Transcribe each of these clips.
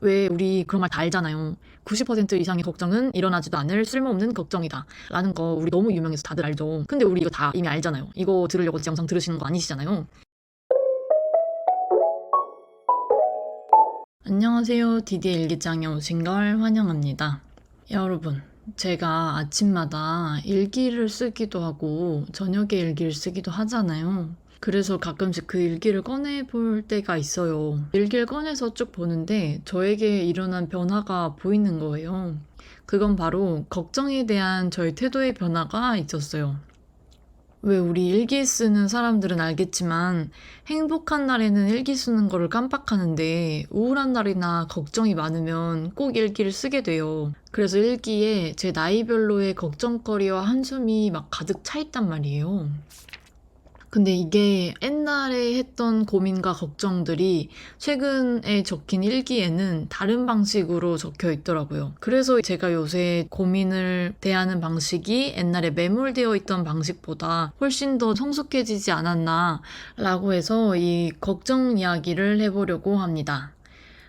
왜 우리 그런 말 다 알잖아요. 90% 이상의 걱정은 일어나지도 않을 쓸모없는 걱정이다. 라는 거 우리 너무 유명해서 다들 알죠. 근데 우리 이거 다 이미 알잖아요. 이거 들으려고 제 영상 들으시는 거 아니시잖아요. 안녕하세요. 디디 일기장에 오신 걸 환영합니다. 여러분, 제가 아침마다 일기를 쓰기도 하고 저녁에 일기를 쓰기도 하잖아요. 그래서 가끔씩 그 일기를 꺼내볼 때가 있어요. 일기를 꺼내서 쭉 보는데 저에게 일어난 변화가 보이는 거예요. 그건 바로 걱정에 대한 저의 태도의 변화가 있었어요. 왜 우리 일기 쓰는 사람들은 알겠지만 행복한 날에는 일기 쓰는 거를 깜빡하는데 우울한 날이나 걱정이 많으면 꼭 일기를 쓰게 돼요. 그래서 일기에 제 나이별로의 걱정거리와 한숨이 막 가득 차 있단 말이에요. 근데 이게 옛날에 했던 고민과 걱정들이 최근에 적힌 일기에는 다른 방식으로 적혀 있더라고요. 그래서 제가 요새 고민을 대하는 방식이 옛날에 매몰되어 있던 방식보다 훨씬 더 성숙해지지 않았나 라고 해서 이 걱정 이야기를 해보려고 합니다.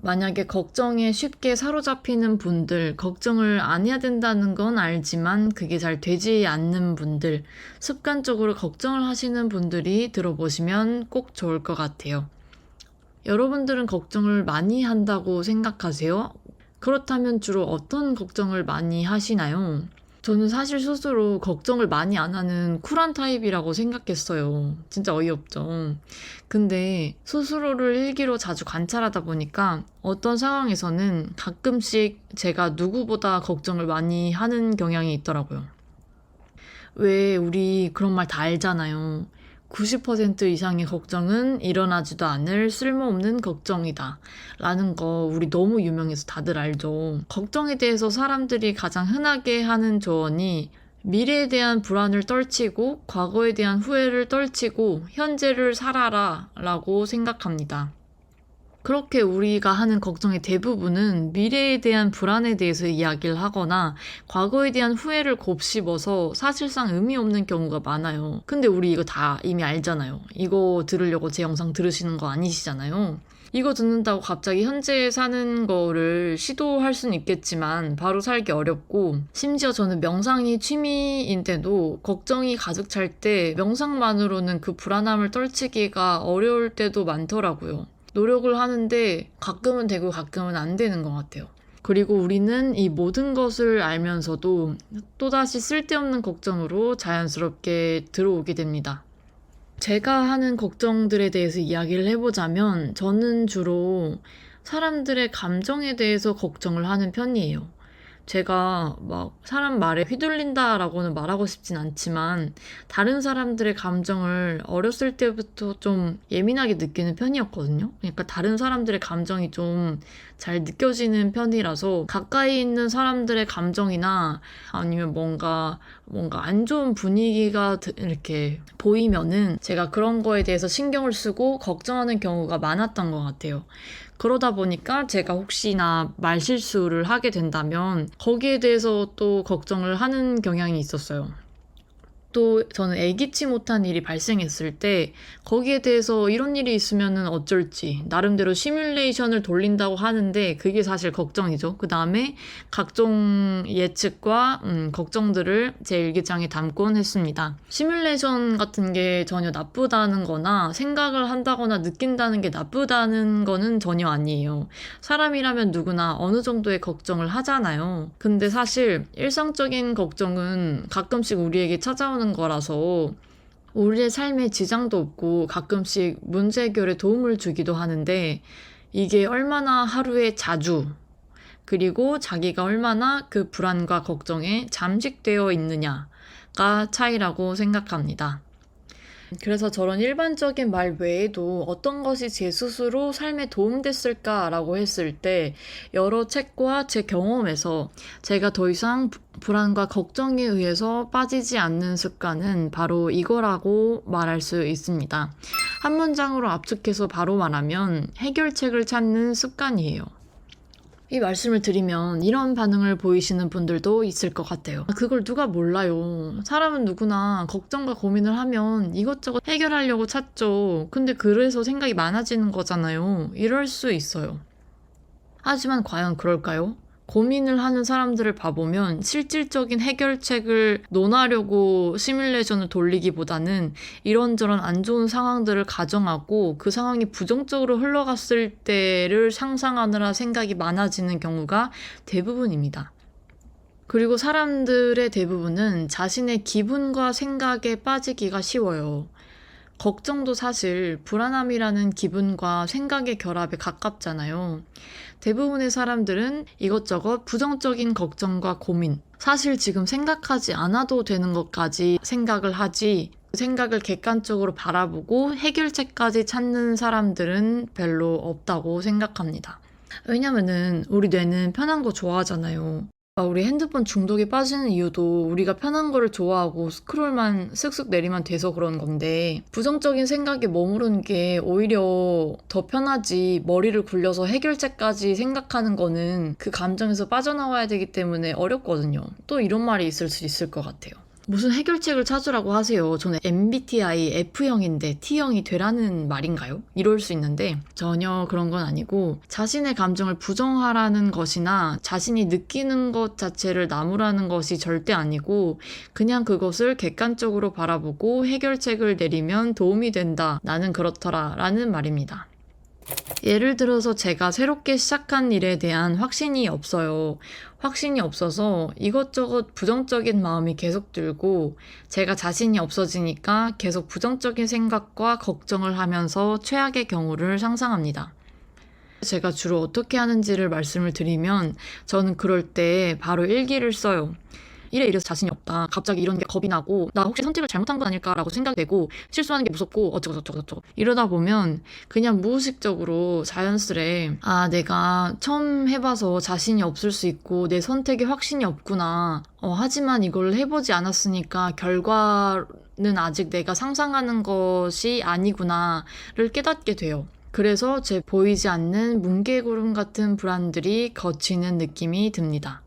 만약에 걱정에 쉽게 사로잡히는 분들, 걱정을 안 해야 된다는 건 알지만 그게 잘 되지 않는 분들, 습관적으로 걱정을 하시는 분들이 들어보시면 꼭 좋을 것 같아요. 여러분들은 걱정을 많이 한다고 생각하세요? 그렇다면 주로 어떤 걱정을 많이 하시나요? 저는 사실 스스로 걱정을 많이 안 하는 쿨한 타입이라고 생각했어요. 진짜 어이없죠. 근데 스스로를 일기로 자주 관찰하다 보니까 어떤 상황에서는 가끔씩 제가 누구보다 걱정을 많이 하는 경향이 있더라고요. 왜 우리 그런 말 다 알잖아요. 90% 이상의 걱정은 일어나지도 않을 쓸모없는 걱정이다. 라는 거 우리 너무 유명해서 다들 알죠. 걱정에 대해서 사람들이 가장 흔하게 하는 조언이 미래에 대한 불안을 떨치고 과거에 대한 후회를 떨치고 현재를 살아라 라고 생각합니다. 그렇게 우리가 하는 걱정의 대부분은 미래에 대한 불안에 대해서 이야기를 하거나 과거에 대한 후회를 곱씹어서 사실상 의미 없는 경우가 많아요. 근데 우리 이거 다 이미 알잖아요. 이거 들으려고 제 영상 들으시는 거 아니시잖아요. 이거 듣는다고 갑자기 현재 사는 거를 시도할 수는 있겠지만 바로 살기 어렵고 심지어 저는 명상이 취미인데도 걱정이 가득 찰 때 명상만으로는 그 불안함을 떨치기가 어려울 때도 많더라고요. 노력을 하는데 가끔은 되고 가끔은 안 되는 것 같아요. 그리고 우리는 이 모든 것을 알면서도 또다시 쓸데없는 걱정으로 자연스럽게 들어오게 됩니다. 제가 하는 걱정들에 대해서 이야기를 해보자면 저는 주로 사람들의 감정에 대해서 걱정을 하는 편이에요. 제가 막 사람 말에 휘둘린다라고는 말하고 싶진 않지만 다른 사람들의 감정을 어렸을 때부터 좀 예민하게 느끼는 편이었거든요. 그러니까 다른 사람들의 감정이 좀 잘 느껴지는 편이라서 가까이 있는 사람들의 감정이나 아니면 뭔가 뭔가 안 좋은 분위기가 드- 이렇게 보이면은 제가 그런 거에 대해서 신경을 쓰고 걱정하는 경우가 많았던 것 같아요. 그러다 보니까 제가 혹시나 말실수를 하게 된다면 거기에 대해서 또 걱정을 하는 경향이 있었어요. 또 저는 예기치 못한 일이 발생했을 때 거기에 대해서 이런 일이 있으면은 어쩔지 나름대로 시뮬레이션을 돌린다고 하는데 그게 사실 걱정이죠. 그 다음에 각종 예측과 음, 걱정들을 제 일기장에 담곤 했습니다. 시뮬레이션 같은 게 전혀 나쁘다는 거나 생각을 한다거나 느낀다는 게 나쁘다는 거는 전혀 아니에요. 사람이라면 누구나 어느 정도의 걱정을 하잖아요. 근데 사실 일상적인 걱정은 가끔씩 우리에게 찾아오는 거라서 우리의 삶에 지장도 없고 가끔씩 문제 해결에 도움을 주기도 하는데 이게 얼마나 하루에 자주 그리고 자기가 얼마나 그 불안과 걱정에 잠식되어 있느냐가 차이라고 생각합니다. 그래서 저런 일반적인 말 외에도 어떤 것이 제 스스로 삶에 도움됐을까라고 했을 때 여러 책과 제 경험에서 제가 더 이상 부- 불안과 걱정에 의해서 빠지지 않는 습관은 바로 이거라고 말할 수 있습니다. 한 문장으로 압축해서 바로 말하면 해결책을 찾는 습관이에요. 이 말씀을 드리면 이런 반응을 보이시는 분들도 있을 것 같아요. 그걸 누가 몰라요. 사람은 누구나 걱정과 고민을 하면 이것저것 해결하려고 찾죠. 근데 그래서 생각이 많아지는 거잖아요. 이럴 수 있어요. 하지만 과연 그럴까요? 고민을 하는 사람들을 봐보면 실질적인 해결책을 논하려고 시뮬레이션을 돌리기보다는 이런저런 안 좋은 상황들을 가정하고 그 상황이 부정적으로 흘러갔을 때를 상상하느라 생각이 많아지는 경우가 대부분입니다. 그리고 사람들의 대부분은 자신의 기분과 생각에 빠지기가 쉬워요. 걱정도 사실 불안함이라는 기분과 생각의 결합에 가깝잖아요. 대부분의 사람들은 이것저것 부정적인 걱정과 고민, 사실 지금 생각하지 않아도 되는 것까지 생각을 하지, 생각을 객관적으로 바라보고 해결책까지 찾는 사람들은 별로 없다고 생각합니다. 왜냐면은 우리 뇌는 편한 거 좋아하잖아요. 아, 우리 핸드폰 중독에 빠지는 이유도 우리가 편한 거를 좋아하고 스크롤만 쓱쓱 내리면 돼서 그런 건데 부정적인 생각에 머무르는 게 오히려 더 편하지 머리를 굴려서 해결책까지 생각하는 거는 그 감정에서 빠져나와야 되기 때문에 어렵거든요. 또 이런 말이 있을 수 있을 것 같아요. 무슨 해결책을 찾으라고 하세요. 저는 MBTI F형인데 T형이 되라는 말인가요? 이럴 수 있는데 전혀 그런 건 아니고 자신의 감정을 부정하라는 것이나 자신이 느끼는 것 자체를 나무라는 것이 절대 아니고 그냥 그것을 객관적으로 바라보고 해결책을 내리면 도움이 된다. 나는 그렇더라. 라는 말입니다. 예를 들어서 제가 새롭게 시작한 일에 대한 확신이 없어요. 확신이 없어서 이것저것 부정적인 마음이 계속 들고 제가 자신이 없어지니까 계속 부정적인 생각과 걱정을 하면서 최악의 경우를 상상합니다. 제가 주로 어떻게 하는지를 말씀을 드리면 저는 그럴 때 바로 일기를 써요. 이래 이래서 자신이 없다. 갑자기 이런 게 겁이 나고 나 혹시 선택을 잘못한 건 아닐까라고 생각되고 실수하는 게 무섭고 어쩌고 저쩌고 저쩌고 이러다 보면 그냥 무의식적으로 자연스레 아 내가 처음 해봐서 자신이 없을 수 있고 내 선택에 확신이 없구나. 어, 하지만 이걸 해보지 않았으니까 결과는 아직 내가 상상하는 것이 아니구나를 깨닫게 돼요. 그래서 제 보이지 않는 뭉게구름 같은 불안들이 거치는 느낌이 듭니다.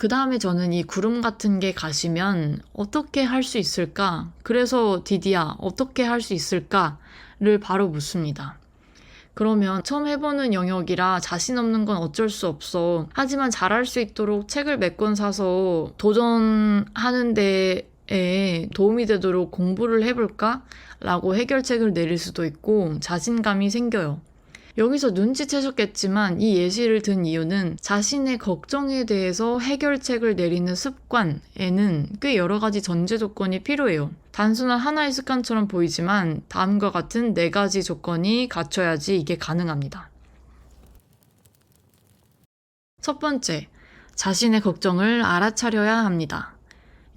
그 다음에 저는 이 구름 같은 게 가시면 어떻게 할 수 있을까? 그래서 디디야, 어떻게 할 수 있을까?를 바로 묻습니다. 그러면 처음 해보는 영역이라 자신 없는 건 어쩔 수 없어. 하지만 잘할 수 있도록 책을 몇 권 사서 도전하는 데에 도움이 되도록 공부를 해볼까? 라고 해결책을 내릴 수도 있고 자신감이 생겨요. 여기서 눈치채셨겠지만 이 예시를 든 이유는 자신의 걱정에 대해서 해결책을 내리는 습관에는 꽤 여러 가지 전제 조건이 필요해요. 단순한 하나의 습관처럼 보이지만 다음과 같은 네 가지 조건이 갖춰야지 이게 가능합니다. 첫 번째, 자신의 걱정을 알아차려야 합니다.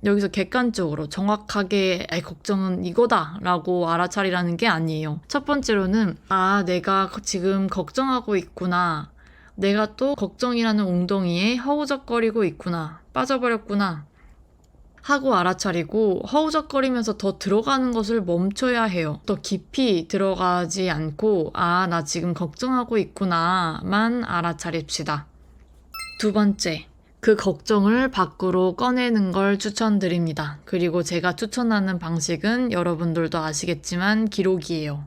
여기서 객관적으로 정확하게 에 걱정은 이거다라고 알아차리라는 게 아니에요. 첫 번째로는 아 내가 지금 걱정하고 있구나. 내가 또 걱정이라는 웅덩이에 허우적거리고 있구나. 빠져버렸구나. 하고 알아차리고 허우적거리면서 더 들어가는 것을 멈춰야 해요. 더 깊이 들어가지 않고 아 나 지금 걱정하고 있구나만 알아차립시다. 두 번째 그 걱정을 밖으로 꺼내는 걸 추천드립니다. 그리고 제가 추천하는 방식은 여러분들도 아시겠지만 기록이에요.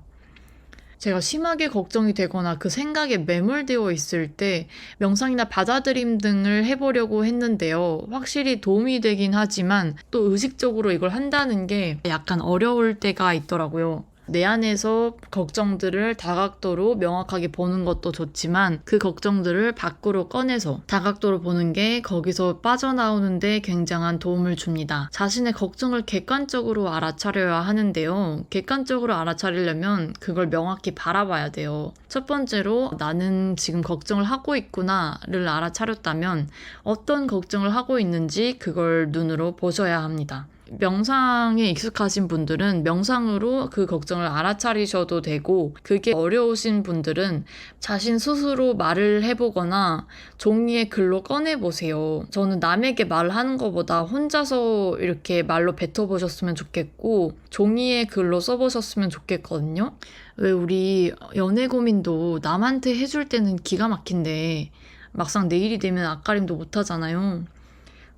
제가 심하게 걱정이 되거나 그 생각에 매몰되어 있을 때 명상이나 받아들임 등을 해보려고 했는데요. 확실히 도움이 되긴 하지만 또 의식적으로 이걸 한다는 게 약간 어려울 때가 있더라고요. 내 안에서 걱정들을 다각도로 명확하게 보는 것도 좋지만 그 걱정들을 밖으로 꺼내서 다각도로 보는 게 거기서 빠져나오는데 굉장한 도움을 줍니다. 자신의 걱정을 객관적으로 알아차려야 하는데요. 객관적으로 알아차리려면 그걸 명확히 바라봐야 돼요. 첫 번째로 나는 지금 걱정을 하고 있구나를 알아차렸다면 어떤 걱정을 하고 있는지 그걸 눈으로 보셔야 합니다. 명상에 익숙하신 분들은 명상으로 그 걱정을 알아차리셔도 되고 그게 어려우신 분들은 자신 스스로 말을 해보거나 종이에 글로 꺼내보세요. 저는 남에게 말하는 것보다 혼자서 이렇게 말로 뱉어보셨으면 좋겠고 종이에 글로 써보셨으면 좋겠거든요. 왜 우리 연애 고민도 남한테 해줄 때는 기가 막힌데 막상 내일이 되면 앞가림도 못 하잖아요.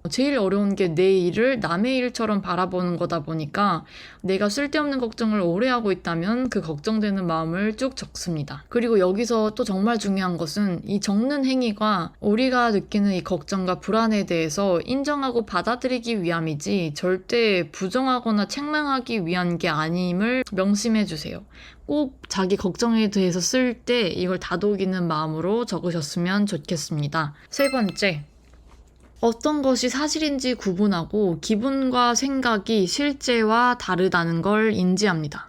제일 어려운 게 내 일을 남의 일처럼 바라보는 거다 보니까 내가 쓸데없는 걱정을 오래 하고 있다면 그 걱정되는 마음을 쭉 적습니다. 그리고 여기서 또 정말 중요한 것은 이 적는 행위가 우리가 느끼는 이 걱정과 불안에 대해서 인정하고 받아들이기 위함이지 절대 부정하거나 책망하기 위한 게 아님을 명심해 주세요. 꼭 자기 걱정에 대해서 쓸 때 이걸 다독이는 마음으로 적으셨으면 좋겠습니다. 세 번째, 어떤 것이 사실인지 구분하고 기분과 생각이 실제와 다르다는 걸 인지합니다.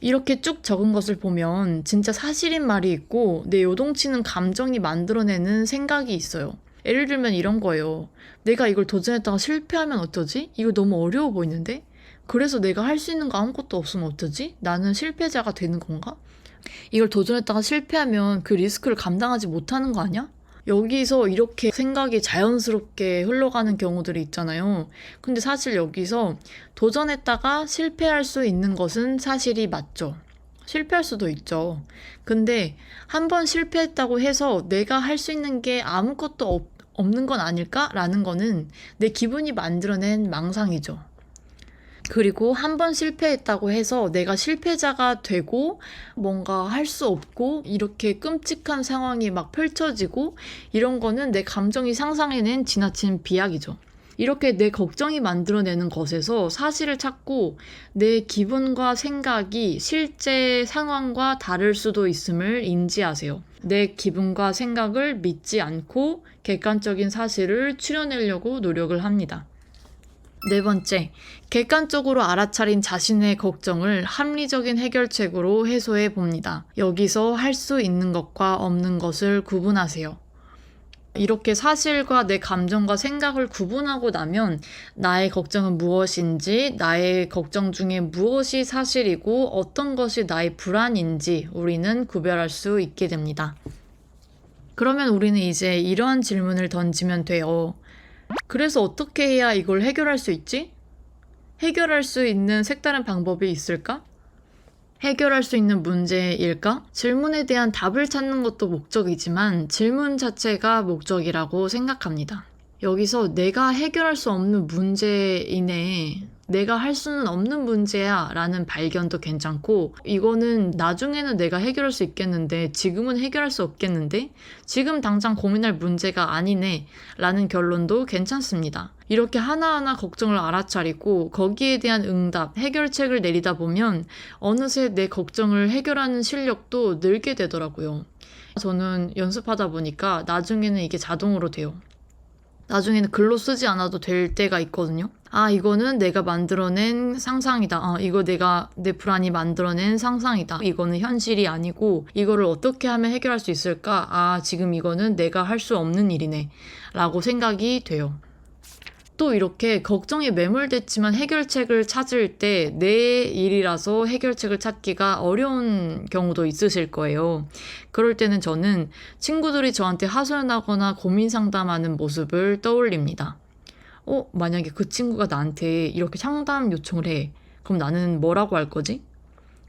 이렇게 쭉 적은 것을 보면 진짜 사실인 말이 있고 내 요동치는 감정이 만들어내는 생각이 있어요. 예를 들면 이런 거예요. 내가 이걸 도전했다가 실패하면 어쩌지? 이거 너무 어려워 보이는데? 그래서 내가 할 수 있는 거 아무것도 없으면 어쩌지? 나는 실패자가 되는 건가? 이걸 도전했다가 실패하면 그 리스크를 감당하지 못하는 거 아니야? 여기서 이렇게 생각이 자연스럽게 흘러가는 경우들이 있잖아요. 근데 사실 여기서 도전했다가 실패할 수 있는 것은 사실이 맞죠. 실패할 수도 있죠. 근데 한 번 실패했다고 해서 내가 할 수 있는 게 아무것도 없, 없는 건 아닐까라는 거는 내 기분이 만들어낸 망상이죠. 그리고 한 번 실패했다고 해서 내가 실패자가 되고 뭔가 할 수 없고 이렇게 끔찍한 상황이 막 펼쳐지고 이런 거는 내 감정이 상상해낸 지나친 비약이죠. 이렇게 내 걱정이 만들어내는 것에서 사실을 찾고 내 기분과 생각이 실제 상황과 다를 수도 있음을 인지하세요. 내 기분과 생각을 믿지 않고 객관적인 사실을 추려내려고 노력을 합니다. 네 번째, 객관적으로 알아차린 자신의 걱정을 합리적인 해결책으로 해소해 봅니다. 여기서 할 수 있는 것과 없는 것을 구분하세요. 이렇게 사실과 내 감정과 생각을 구분하고 나면 나의 걱정은 무엇인지, 나의 걱정 중에 무엇이 사실이고 어떤 것이 나의 불안인지 우리는 구별할 수 있게 됩니다. 그러면 우리는 이제 이러한 질문을 던지면 돼요. 그래서 어떻게 해야 이걸 해결할 수 있지? 해결할 수 있는 색다른 방법이 있을까? 해결할 수 있는 문제일까? 질문에 대한 답을 찾는 것도 목적이지만 질문 자체가 목적이라고 생각합니다. 여기서 내가 해결할 수 없는 문제이네. 내가 할 수는 없는 문제야 라는 발견도 괜찮고 이거는 나중에는 내가 해결할 수 있겠는데 지금은 해결할 수 없겠는데 지금 당장 고민할 문제가 아니네 라는 결론도 괜찮습니다. 이렇게 하나하나 걱정을 알아차리고 거기에 대한 응답, 해결책을 내리다 보면 어느새 내 걱정을 해결하는 실력도 늘게 되더라고요. 저는 연습하다 보니까 나중에는 이게 자동으로 돼요. 나중에는 글로 쓰지 않아도 될 때가 있거든요. 아, 이거는 내가 만들어낸 상상이다. 아, 이거 내가 내 불안이 만들어낸 상상이다. 이거는 현실이 아니고 이거를 어떻게 하면 해결할 수 있을까? 아, 지금 이거는 내가 할 수 없는 일이네. 라고 생각이 돼요. 또 이렇게 걱정에 매몰됐지만 해결책을 찾을 때 내 일이라서 해결책을 찾기가 어려운 경우도 있으실 거예요. 그럴 때는 저는 친구들이 저한테 하소연하거나 고민 상담하는 모습을 떠올립니다. 어, 만약에 그 친구가 나한테 이렇게 상담 요청을 해. 그럼 나는 뭐라고 할 거지?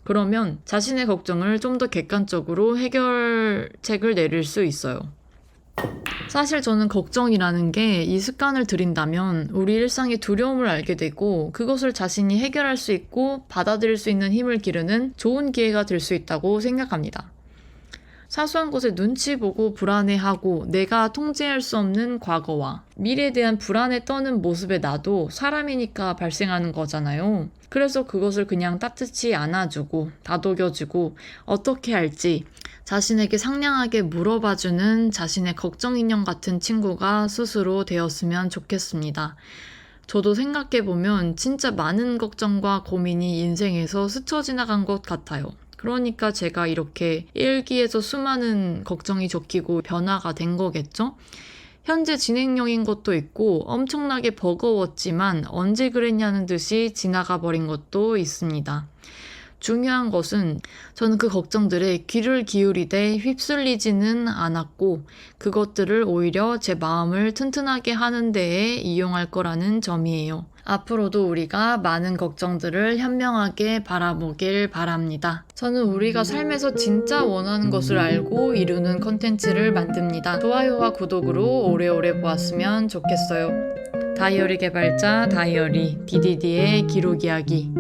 그러면 자신의 걱정을 좀 더 객관적으로 해결책을 내릴 수 있어요. 사실 저는 걱정이라는 게 이 습관을 들인다면 우리 일상의 두려움을 알게 되고 그것을 자신이 해결할 수 있고 받아들일 수 있는 힘을 기르는 좋은 기회가 될 수 있다고 생각합니다. 사소한 것에 눈치 보고 불안해하고 내가 통제할 수 없는 과거와 미래에 대한 불안에 떠는 모습에 나도 사람이니까 발생하는 거잖아요. 그래서 그것을 그냥 따뜻히 안아주고 다독여주고 어떻게 할지 자신에게 상냥하게 물어봐주는 자신의 걱정 인형 같은 친구가 스스로 되었으면 좋겠습니다. 저도 생각해보면 진짜 많은 걱정과 고민이 인생에서 스쳐 지나간 것 같아요. 그러니까 제가 이렇게 일기에서 수많은 걱정이 적히고 변화가 된 거겠죠? 현재 진행형인 것도 있고 엄청나게 버거웠지만 언제 그랬냐는 듯이 지나가 버린 것도 있습니다. 중요한 것은 저는 그 걱정들에 귀를 기울이되 휩쓸리지는 않았고 그것들을 오히려 제 마음을 튼튼하게 하는 데에 이용할 거라는 점이에요. 앞으로도 우리가 많은 걱정들을 현명하게 바라보길 바랍니다. 저는 우리가 삶에서 진짜 원하는 것을 알고 이루는 컨텐츠를 만듭니다. 좋아요와 구독으로 오래오래 보았으면 좋겠어요. 다이어리 개발자 다이어리 DDD의 기록 이야기